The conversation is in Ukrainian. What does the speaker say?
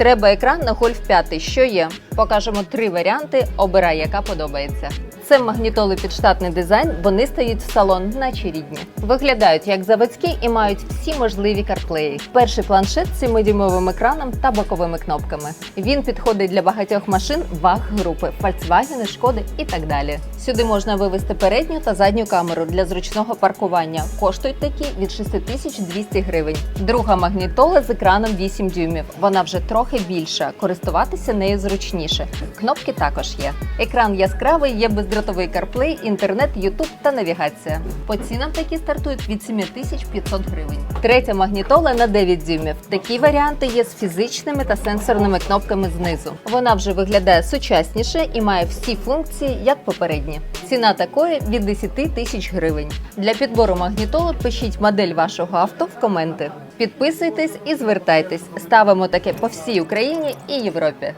Треба екран на гольф 5. Що є? Покажемо три варіанти. Обирай, яка подобається. Це магнітоли під штатний дизайн. Вони стають в салон, наче рідні. Виглядають як заводські і мають всі можливі карплеї. Перший планшет з 7-дюймовим екраном та боковими кнопками. Він підходить для багатьох машин ваг групи Volkswagen, Шкоди і так далі. Сюди можна вивести передню та задню камеру для зручного паркування. Коштують такі від 6200 гривень. Друга магнітола з екраном 8 дюймів. Вона вже трохи більша. Користуватися нею зручніше. Кнопки також є. Екран яскравий, є бездротовий CarPlay, інтернет, YouTube та навігація. По цінам такі стартують від 7500 гривень. Третя магнітола на 9 дюймів. Такі варіанти є з фізичними та сенсорними кнопками знизу. Вона вже виглядає сучасніше і має всі функції, як попередні. Ціна такої від 10 тисяч гривень. Для підбору магнітоли пишіть модель вашого авто в коменти. Підписуйтесь і звертайтесь. Ставимо таке по всій Україні і Європі.